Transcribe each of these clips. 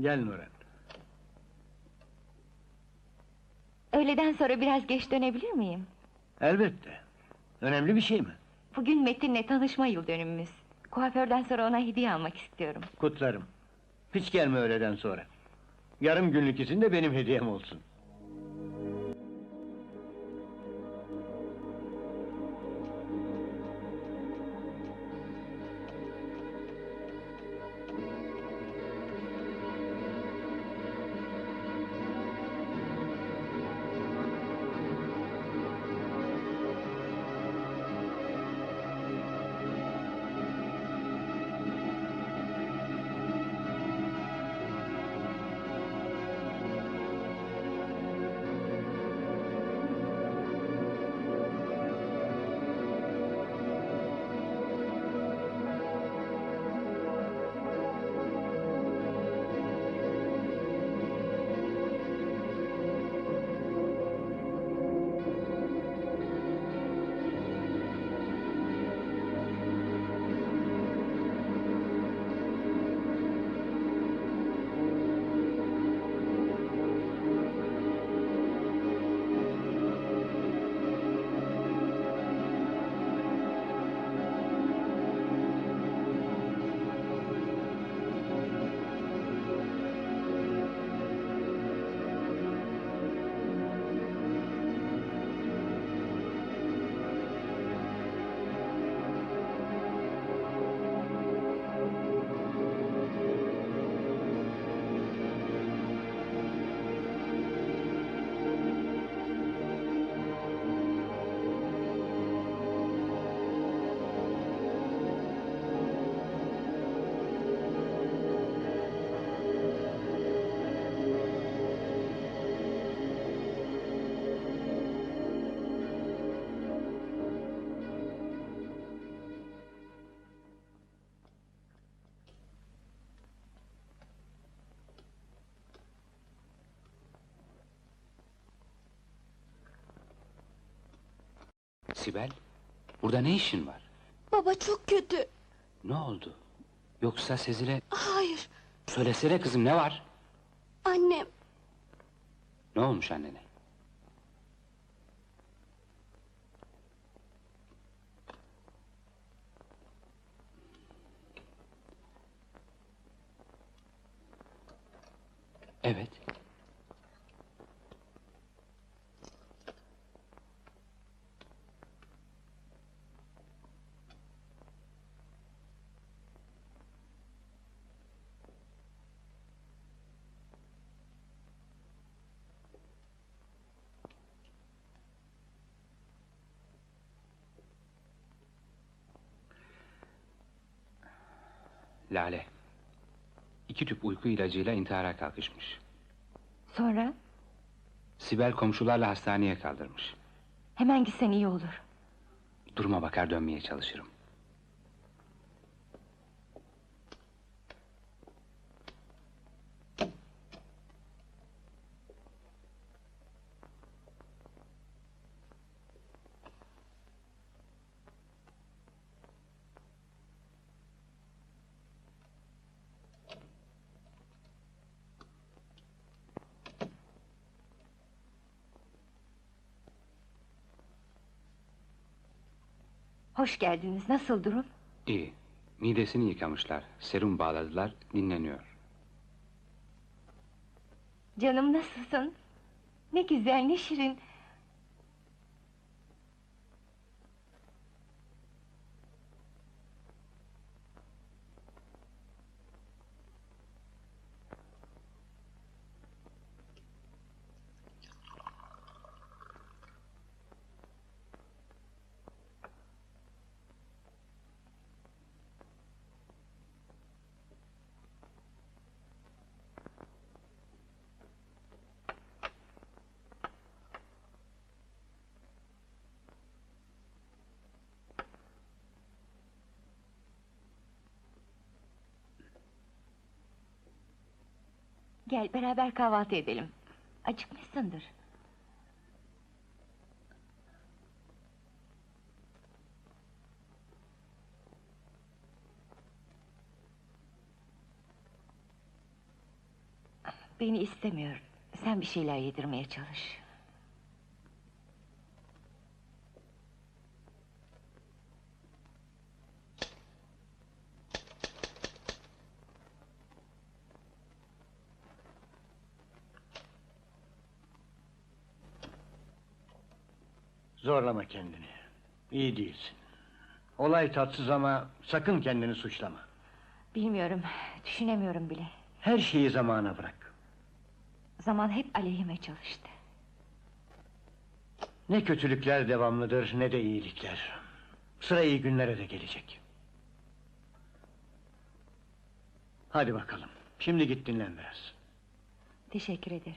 Gel Nuran. Öğleden sonra biraz geç dönebilir miyim? Elbette. Önemli bir şey mi? Bugün Metin'le tanışma yıl dönümümüz. Kuaförden sonra ona hediye almak istiyorum. Kutlarım. Hiç gelme öğleden sonra. Yarım günlük izin de benim hediyem olsun. Sibel, burada ne işin var? Baba çok kötü. Ne oldu? Yoksa Sezil'e... Hayır, Söylesene kızım ne var? annem. Ne olmuş annene? Evet. Lale. İki tüp uyku ilacıyla intihara kalkışmış. Sonra Sibel komşularla hastaneye kaldırmış. hemen gitsen iyi olur. Duruma bakar dönmeye çalışırım. Hoş geldiniz. Nasıl durum? İyi. Midesini yıkamışlar. Serum bağladılar. Dinleniyor. Canım nasılsın? Ne güzel, ne şirin. Gel beraber kahvaltı edelim. Acıkmışsındır. Beni istemiyor. Sen bir şeyler yedirmeye çalış. Zorlama kendini. İyi değilsin. Olay tatsız ama sakın kendini suçlama. Bilmiyorum, düşünemiyorum bile. Her şeyi zamana bırak. Zaman hep aleyhime çalıştı. Ne kötülükler devamlıdır ne de iyilikler. Sıra iyi günlere de gelecek. Hadi bakalım. Şimdi git dinlen biraz. Teşekkür ederim.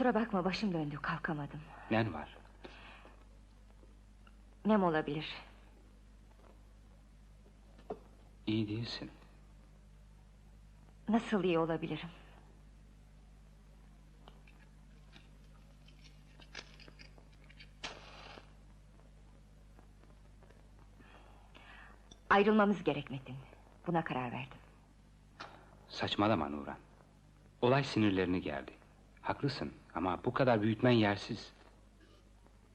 Kusura bakma başım döndü kalkamadım. Nen var? Nem olabilir. İyi değilsin. Nasıl iyi olabilirim? Ayrılmamız gerek Metin. Buna karar verdim. Saçmalama Nuran. Olay sinirlerini gerdi. Haklısın ama bu kadar büyütmen yersiz.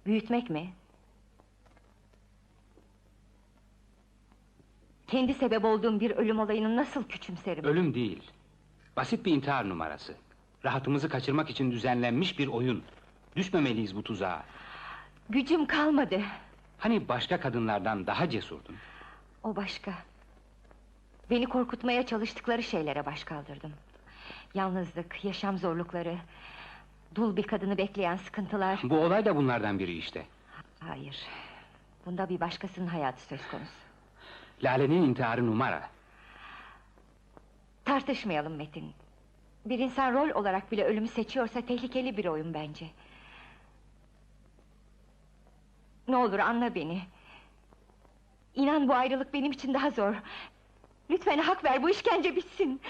Büyütmek mi? Kendi sebep olduğum bir ölüm olayını nasıl küçümserim? Ölüm değil. Basit bir intihar numarası. Rahatımızı kaçırmak için düzenlenmiş bir oyun. Düşmemeliyiz bu tuzağa. Gücüm kalmadı. Hani başka kadınlardan daha cesurdun? O başka. Beni korkutmaya çalıştıkları şeylere baş kaldırdım. Yalnızlık, yaşam zorlukları... ...dul bir kadını bekleyen sıkıntılar... Bu olay da bunlardan biri işte. Hayır. Bunda bir başkasının hayatı söz konusu. Lale'nin intiharı numara. Tartışmayalım Metin. Bir insan rol olarak bile ölümü seçiyorsa tehlikeli bir oyun bence. Ne olur anla beni. İnan bu ayrılık benim için daha zor. Lütfen hak ver bu işkence bitsin.